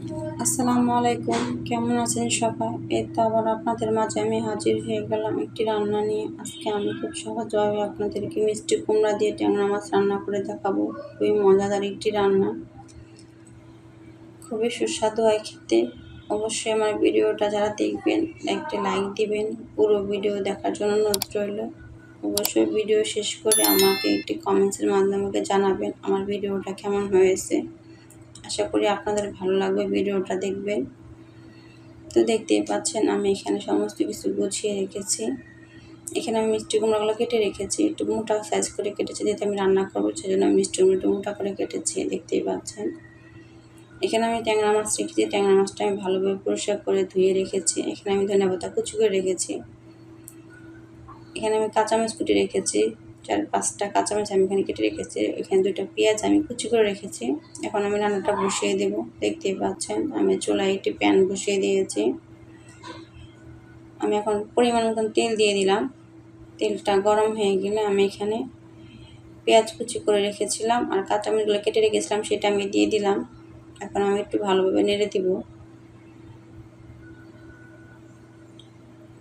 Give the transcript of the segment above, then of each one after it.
আসসালামু আলাইকুম কেমন আছেন সবাই? এই তো আবার আপনাদের মাঝে আমি হাজির হয়ে গেলাম একটি রান্না নিয়ে। আজকে আমি খুব সহজভাবে আপনাদেরকে মিষ্টি কুমড়া দিয়ে ট্যাংরা মাছ রান্না করে দেখাবো। খুবই মজাদার একটি রান্না। খুবই সুস্বাদু হয় খেতে। অবশ্যই আমার ভিডিওটা যারা দেখবেন, একটা লাইক দিবেন। পুরো ভিডিও দেখার জন্য অনুরোধ রইল। অবশ্যই ভিডিও শেষ করে আমাকে একটি কমেন্টসের মাধ্যমে জানাবেন আমার ভিডিওটা কেমন হয়েছে। আশা করি আপনাদের ভালো লাগবে ভিডিওটা দেখবেন। তো দেখতেই পাচ্ছেন আমি এখানে সমস্ত কিছু গুছিয়ে রেখেছি। এখানে আমি মিষ্টি কুমড়াগুলো কেটে রেখেছি, একটু মোটা সাইজ করে কেটেছি, যেহেতু আমি রান্না করব সেই জন্য আমি মিষ্টি কুমড়ো একটু মোটা করে কেটেছি, দেখতেই পাচ্ছেন। এখানে আমি ট্যাংরা মাছ রেখেছি, ট্যাংরা মাছটা আমি ভালোভাবে পরিষ্কার করে ধুয়ে রেখেছি। এখানে আমি ধনে পাতা কুচি করে রেখেছি। এখানে আমি কাঁচামরিচ কুটি রেখেছি। চার, পাঁচটা কাঁচামরিচ আমি এখানে কেটে রেখেছি। এখানে দুটো পেঁয়াজ আমি কুচি করে রেখেছি। এখন আমি রান্নাটা বসিয়ে দেব। দেখতেই পাচ্ছেন, আমি চুলায় একটি প্যান বসিয়ে দিয়েছি। আমি এখন পরিমাণ মতন তেল দিয়ে দিলাম। তেলটা গরম হয়ে গেলে আমি এখানে পেঁয়াজ কুচি করে রেখেছিলাম আর কাঁচামরিচগুলো কেটে রেখেছিলাম, সেটা আমি দিয়ে দিলাম। এখন আমি একটু ভালোভাবে নেড়ে দিব।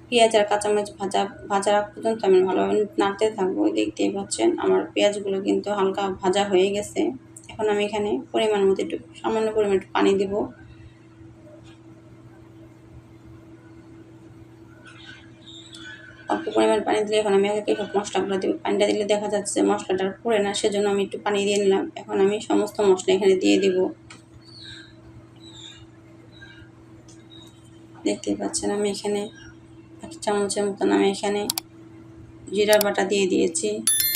পেঁয়াজ আর কাঁচামরিচ ভাজা ভাজা রাখ পর্যন্ত আমি ভালোভাবে নাড়তে থাকব। ওই দেখতেই পাচ্ছেন আমার পেঁয়াজগুলো কিন্তু হালকা ভাজা হয়ে গেছে। এখন আমি এখানে পরিমাণ মতো একটু সামান্য পরিমাণ একটু পানি দিব। অল্প পরিমাণ পানি দিলে এখন আমি একে সব মশলাগুলো দেবো। পানিটা দিলে দেখা যাচ্ছে মশলাটা পড়ে না, সেজন্য আমি একটু পানি দিয়ে নিলাম। এখন আমি সমস্ত মশলা এখানে দিয়ে দিব। দেখতেই পাচ্ছেন আমি এখানে এক চামচের মতন আমি এখানে জিরা বাটা দিয়ে দিয়েছি।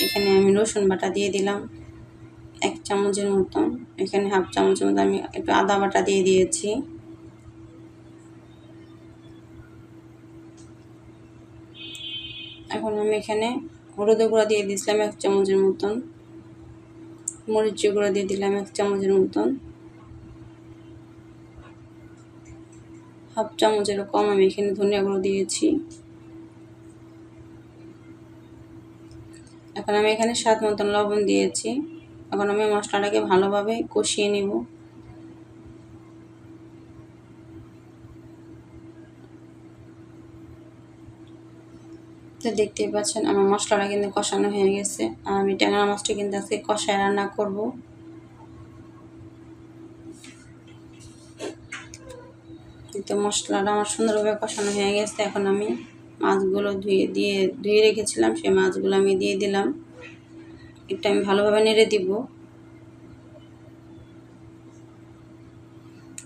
এখানে আমি রসুন বাটা দিয়ে দিলাম। এক চামচের মতন। এখানে হাফ চামচের মতো আমি একটু আদা বাটা দিয়ে দিয়েছি। এখন আমি এখানে হলুদ গুঁড়া দিয়ে দিয়েছিলাম এক চামচের মতন। মরিচ গুঁড়া দিয়ে দিলাম এক চামচের মতন। হাফ চামচের কম আমি এখানে ধনিয়া গুঁড়ো দিয়েছি। এখন আমি এখানে স্বাদ মতন লবণ দিয়েছি। এখন আমি মশলাটাকে ভালোভাবে কষিয়ে নিব। তো দেখতেই পাচ্ছেন আমার মশলাটা কিন্তু কষানো হয়ে গেছে। আর আমি ট্যাংরা মাছটা কিন্তু আজকে কষায় রান্না করব। তো মশলাটা আমার সুন্দরভাবে কষানো হয়ে গেছে। এখন আমি মাছগুলো ধুয়ে, দিয়ে, ধুয়ে রেখেছিলাম। সেই মাছগুলো আমি দিয়ে দিলাম। একটু আমি ভালোভাবে নেড়ে দিব।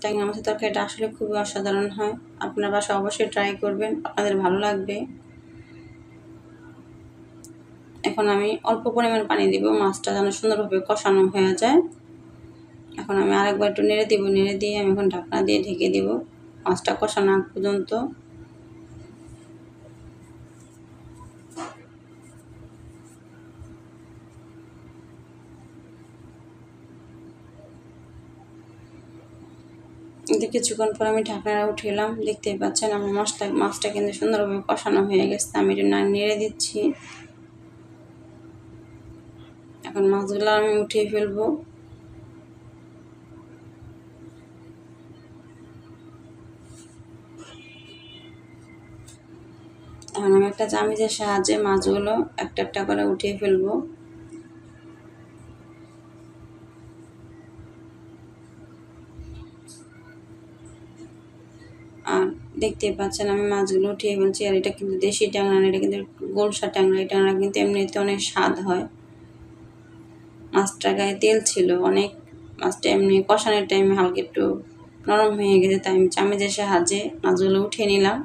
ট্যাংরা মাছের তরকারিটা আসলে খুবই অসাধারণ হয়। আপনার বাসা অবশ্যই ট্রাই করবেন। আপনাদের ভালো লাগবে। এখন আমি অল্প পরিমাণ পানি দিব। মাছটা যেন সুন্দরভাবে কষানো হয়ে যায়। এখন আমি আরেকবার একটু নেড়ে দিব। নেড়ে দিয়ে আমি এখন ঢাকনা দিয়ে ঢেকে দিব। মাছটা আগ পর্যন্ত। কিছুক্ষণ পর আমি ঢাকনাটা উঠেলাম দেখতেই পাচ্ছেন আমার মাছটা মাছটা কিন্তু সুন্দরভাবে কষানো হয়ে গেছে। আমি একটু নেড়ে দিচ্ছি। এখন মাছগুলো আমি উঠিয়ে ফেলব। এখন আমি একটা চামিচের সাহায্যে মাছগুলো একটা একটা করে উঠিয়ে ফেলব। আর দেখতেই পাচ্ছেন আমি মাছগুলো উঠিয়ে ফেলছি, আর এটা কিন্তু দেশি ট্যাংরা এটা কিন্তু গোলসা ট্যাংরা, এই ট্যাংরা কিন্তু এমনিতে অনেক স্বাদ হয়। মাছটার গায়ে তেল ছিল, অনেক মাছটা এমনি কষানোর টাইমে হালকা একটু নরম হয়ে গেছে, তাই আমি চামচের সাহায্যে মাছগুলো উঠিয়ে নিলাম।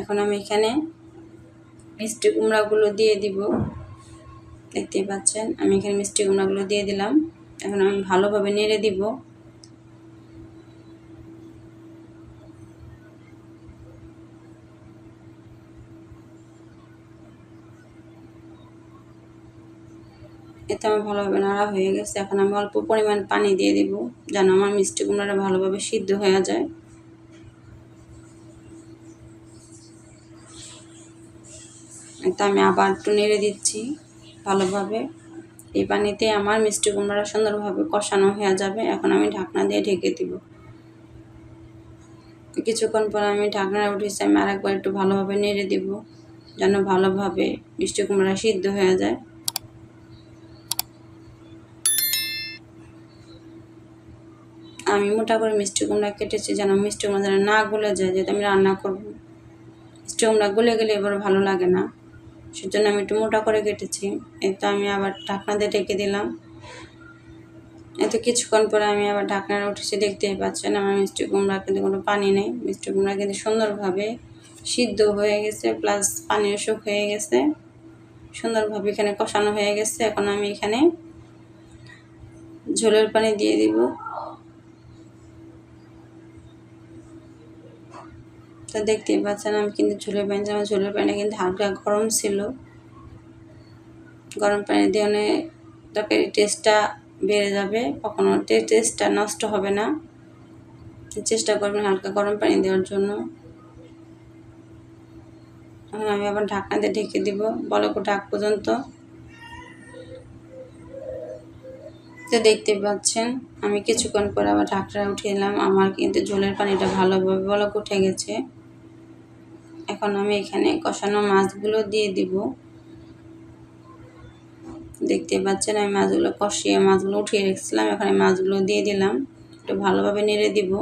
এখন আমি এখানে মিষ্টি কুমড়াগুলো দিয়ে দিব। দেখতেই পাচ্ছেন, আমি এখানে মিষ্টি কুমড়াগুলো দিয়ে দিলাম। এখন আমি ভালোভাবে নেড়ে দিব। এতে আমার ভালোভাবে নাড়া হয়ে গেছে। এখন আমি অল্প পরিমাণ পানি দিয়ে দিব, যেন আমার মিষ্টি কুমড়াটা ভালোভাবে সিদ্ধ হয়ে যায়। তো আমি আবার একটু নেড়ে দিচ্ছি ভালোভাবে। এই পানিতে আমার মিষ্টি কুমড়াটা সুন্দরভাবে কষানো হয়ে যাবে। এখন আমি ঢাকনা দিয়ে ঢেকে দিব। কিছুক্ষণ পর আমি ঢাকনা উঠেছি, আমি আরেকবার একটু ভালোভাবে নেড়ে দিব, যেন ভালোভাবে মিষ্টি কুমড়া সিদ্ধ হয়ে যায়। আমি মোটা করে মিষ্টি কুমড়া কেটেছি, যেন মিষ্টি কুমড়া যেন না গলে যায়, যেহেতু আমি রান্না করব। মিষ্টি কুমড়া গলে গেলে এবার ভালো লাগে না। সেজন্য আমি একটু মোটা করে কেটেছি। এতো আমি আবার ঢাকনা দিয়ে ঢেকে দিলাম। এতে কিছুক্ষণ পরে আমি আবার ঢাকনা উঠেছি, দেখতেই পাচ্ছেন আমার মিষ্টি কুমড়া কিন্তু কোনো পানি নেই। মিষ্টি কুমড়া কিন্তু সুন্দরভাবে সিদ্ধ হয়ে গেছে প্লাস পানিও শুক হয়ে গেছে। সুন্দরভাবে এখানে কষানো হয়ে গেছে। এখন আমি এখানে ঝোলের পানি দিয়ে দিব। তো দেখতেই পাচ্ছেন, আমি কিন্তু ঝোলের পানি আমার ঝোলের পানিটা কিন্তু হালকা গরম ছিল। গরম পানি দিয়ে অনেক তরকারি টেস্টটা বেড়ে যাবে। কখনো টেস্টটা নষ্ট হবে না। চেষ্টা করবেন হালকা গরম পানি দেওয়ার জন্য। এখন আমি আবার ঢাকনা দিয়ে ঢেকে দিব, বলকো ঢাক পর্যন্ত। তো দেখতে পাচ্ছেন, আমি কিছুক্ষণ পর আবার ঢাকনা উঠিয়ে এলাম। আমার কিন্তু ঝোলের পানিটা ভালোভাবে বলক উঠে গেছে। এখন আমি এখানে কষানো মাছগুলো দিয়ে দিব। দেখতে পাচ্ছেন, আমি মাছগুলো কষিয়ে মাছগুলো উঠিয়ে রেখেছিলাম, এখন মাছগুলো দিয়ে দিলাম। একটু ভালোভাবে নেড়ে দিব।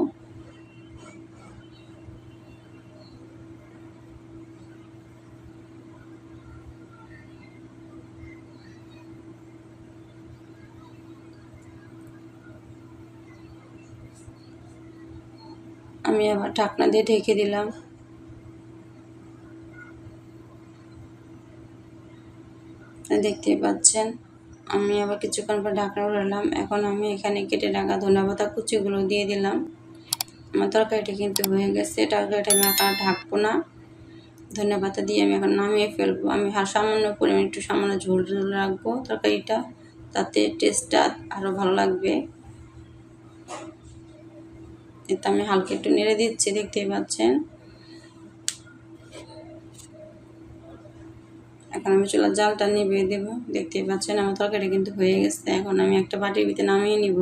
আমি আবার ঢাকনা দিয়ে ঢেকে দিলাম। দেখতেই পাচ্ছেন। আমি আবার কিছুক্ষণ পর ঢাকনা উঠালাম। এখন আমি এখানে কেটে রাখা ধন্যবাদ কুচিগুলো দিয়ে দিলাম। আমার তরকারিটা কিন্তু হয়ে গেছে। তরকারিটা আমি এখন ঢাকবো না। ধন্যবাদ দিয়ে আমি এখন নামিয়ে ফেলব। আমি সামান্য পরিমাণ একটু সামান্য ঝোল ঝোল রাখব তরকারিটা। তাতে টেস্টটা আরও ভালো লাগবে। এতে আমি হালকা একটু নেড়ে দিচ্ছি, দেখতেই পাচ্ছেন। এখন আমি চুলার জালটা নিভিয়ে দেবো। দেখতেই পাচ্ছেন আমার তরকারি কিন্তু হয়ে গেছে। এখন আমি একটা বাটির ভিতরে নামিয়ে নিব।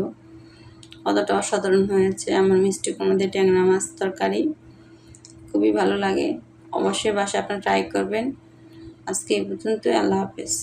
অতটা অসাধারণ হয়েছে আমার মিষ্টি কুমড়ো ট্যাংরা মাছ তরকারি। খুবই ভালো লাগে। অবশ্যই বাসায় আপনারা ট্রাই করবেন। আজকে এই পর্যন্ত আল্লাহ হাফেজ।